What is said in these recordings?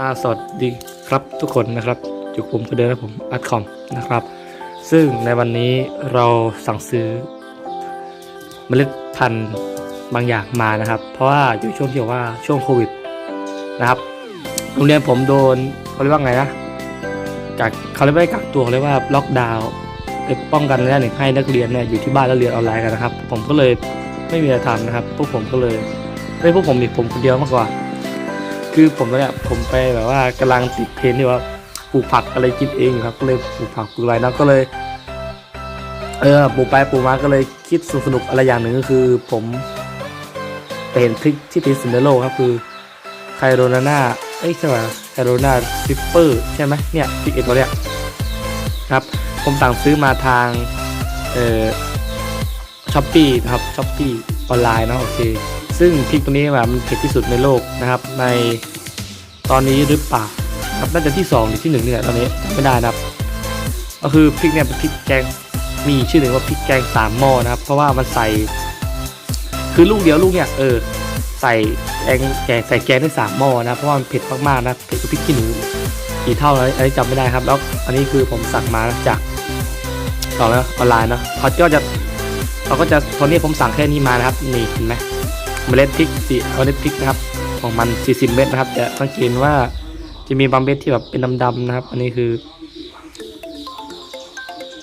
อาสวัสดีครับทุกคนนะครับอยู่ผมก็เดินนะผมอัดคอมนะครับ ซึ่งในวันนี้เราสั่งซื้อเมล็ดพันธุ์บางอย่างมานะครับ เพราะว่าอยู่ช่วงที่ว่าช่วงโควิดนะครับโรงเรียนผมโดนเขาเรียกว่าไงนะกักเขาเรียกว่ากักตัวเขาเรียกว่าล็อกดาวน์เพื่อป้องกันระยะหนึ่งให้นักเรียนเนี่ยอยู่ที่บ้านแล้วเรียนออนไลน์กันนะครับ ผมก็เลยไม่มีอะไรทำนะครับ พวกผมก็เลยไม่พวกผมอีผมคนเดียวมากกว่า คือผมตอนเนี้ยผมไปแบบว่ากำลังติดเทรนที่ว่าปลูกผักอะไรกินเองอยู่ครับก็เลยปลูกผักปลูกอะไรนะก็เลยเออปลูกไปปลูกมาก็เลยคิดสนุกอะไรอย่างหนึ่งก็คือ ผมไปเห็นพริกที่เป็นสินเดโลครับคือไคโรนาน่าเอ้ยใช่ไหมไคโรนาซิปเปอร์ใช่ไหมเนี่ยพิกเอ็ดตัวเนี้ยครับผมสั่งซื้อมาทางเอ่อช้อปปี้ครับช้อปปี้ออนไลน์เนาะโอเค ซึ่งพริกตัวนี้แบบมันเผ็ดที่สุดในโลกนะครับ ในตอนนี้หรือเปล่าครับน่าจะที่สองหรือที่หนึ่งนี่แหละตอนนี้จำไม่ได้นะครับ ก็คือพริกเนี่ยเป็นพริกแกงมีชื่อหนึ่งว่าพริกแกงสามหม้อนะครับ เพราะว่ามันใส่ คือลูกเดียวลูกเนี่ยเออใส่แกงแกงใส่แกงได้สามหม้อนะเพราะว่ามันเผ็ดมากๆนะเผ็ดกว่าพริกขี้หนูกี่เท่าแล้วอันนี้จำไม่ได้ครับแล้วอันนี้คือผมสั่งมาจากต่อแล้วออนไลน์เนาะเขาก็จะเขาก็จะตอนนี้ผมสั่งแค่นี้มานะครับนี่เห็นไหม เมล็ดพริกสีเมล็ดพริกนะครับ ของมัน 40 เม็ดนะครับ จะสังเกตว่าจะมีบางเม็ดที่แบบเป็นดำๆนะครับ อันนี้คือ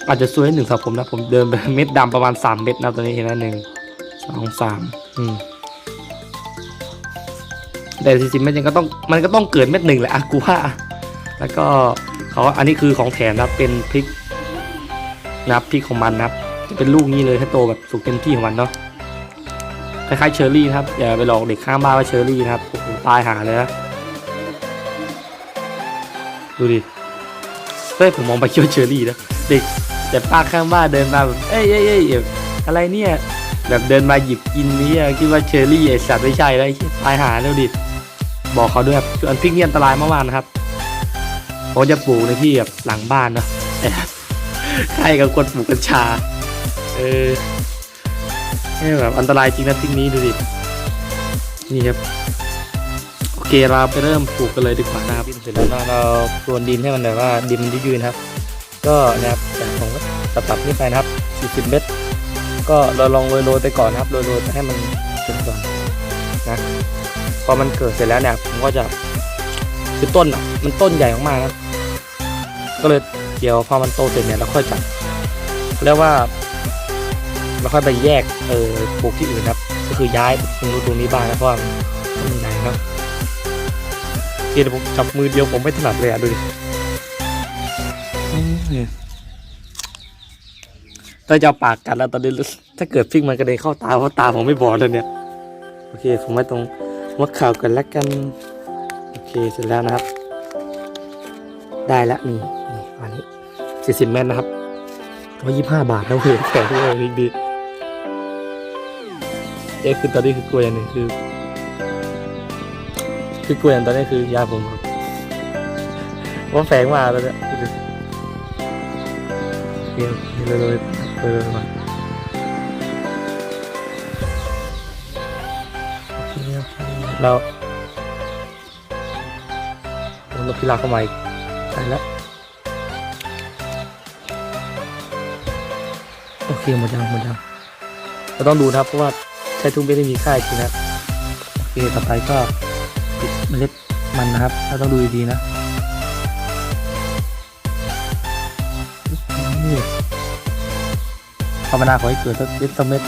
อาจจะซวยหนึ่งสำหรับผมนะผมเดินไปเม็ดดำประมาณ 3 เม็ดนะตอนนี้เห็นไหมหนึ่งสองสามอืมแต่40 เม็ดยังก็ต้องมันก็ต้องเกิดเม็ดหนึ่งแหละอะกูว่าแล้วก็เขาอันนี้คือของแถมนะครับเป็นพริกนะครับพริกของมันนะครับจะเป็นลูกนี้เลยถ้าโตแบบสุกเต็มที่ของมันเนาะ คล้ายๆเชอร์รี่นะครับอย่าไปหลอกเด็กข้างบ้านว่าเชอร์รี่นะครับโอ้โหตายหาเลยนะดูดิเฮ้ยผมมองไปคิดว่าเชอร์รี่นะเด็กแต่ป้าข้างบ้านเดินมาแบบเอ้ยเอ้ยเอ้ยอะไรเนี่ยแบบเดินมาหยิบกินนี้คิดว่าเชอร์รี่ไอสัตว์ไม่ใช่แล้วไอ้เหี้ยตายหาแล้วดิบอกเขาด้วยครับสวนพริกเนี่ยอันตรายมากๆนะครับผมจะปลูกในที่แบบหลังบ้านเนาะแอบใกล้กับคนปลูกกัญชา เออ นี่แบบอันตรายจริงนะทิ้งนี้ดูดิ นี่ครับ โอเคเราไปเริ่มปลูกกันเลยดีกว่านะครับเสร็จแล้วเราพรวนดินให้มันแบบว่าดินมันยืนครับ ก็นะครับจากผมก็ตัดตัดนี่ไปนะครับ 40 เมตร ก็เราลองโรยๆไปก่อนนะครับโรยๆไปให้มันเกิดก่อนนะพอมันเกิดเสร็จแล้วเนี่ยผมก็จะคือต้นอะมันต้นใหญ่มากๆนะก็เลยเดี๋ยวพอมันโตเสร็จเนี่ยเราค่อยจัดเรียกว่า แล้วค่อยไปแยกเออปลูกที่อื่นครับ ก็คือย้ายตรงนู้นตรงนี้บ้างนะเพราะว่ามันใหญ่เนาะเดี๋ยวผมจับมือเดียวผมไม่ถนัดเลยอะดูดิอืมเนี่ยถ้าจะเอาปากกัดแล้วตอนนี้ถ้าเกิดฟิกมันกระเด็นเข้าตาเพราะตาผมไม่บอดเลยเนี่ย โอเค ผมไว้ตรงหัวเข่ากันแล้วกัน โอเคเสร็จแล้วนะครับ ได้แล้วนี่นี่อันนี้สี่สิบเมตรนะครับร้อยยี่ห้าบาทนะเว้ยแพงด้วยดีดี เอ๊ะคือตอนนี้คือกล้วอยอันหนึ่งคือ คือกล้วอยอันตอนนี้คือยาผมครับว่าแพงมาแล้วเนี่ยดูดิเดี๋ยวเลยเลยเลยมาโอเคโอเราเราพิลาเข้ามาอีกใช่แล้วโอเคหมดยังหมดยังเราต้องดูนะครับเพราะว่า ใช้ทุกเม็ดไม่มีค่าจริงนะโอเคต่อไปก็ปิดเมล็ดมันนะครับเราต้องดูดีๆนะนี่ภาวนาขอให้เกิดสักเม็ดสองเม็ด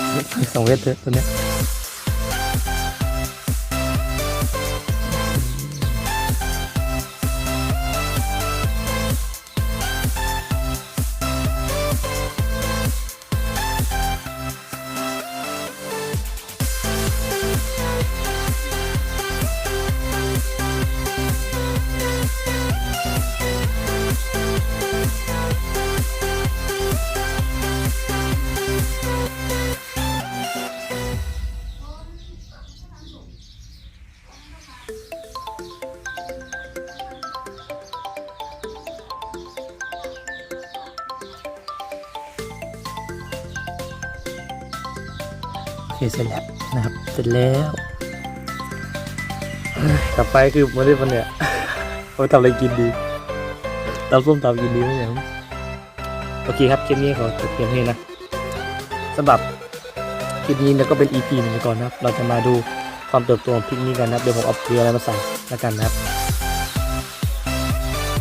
สองเม็ดเถอะตัวเนี้ย เคเสร็จแล้วนะครับ เสร็จแล้วเอ้ยต่อไปคือเมล็ดมันเนี่ยเขาทำอะไรกินดีตำส้มตำกินดีไหมเนี่ยโอเคครับคลิปนี้ขอจบเพียงเท่านี้นะสำหรับคลิปนี้เนี่ยก็เป็น EP หนึ่งไปก่อนนะครับ เราจะมาดูความเติบโตของพริกนี้กันนะครับ เดี๋ยวผมเอาเกลืออะไรมาใส่แล้วกันนะครับ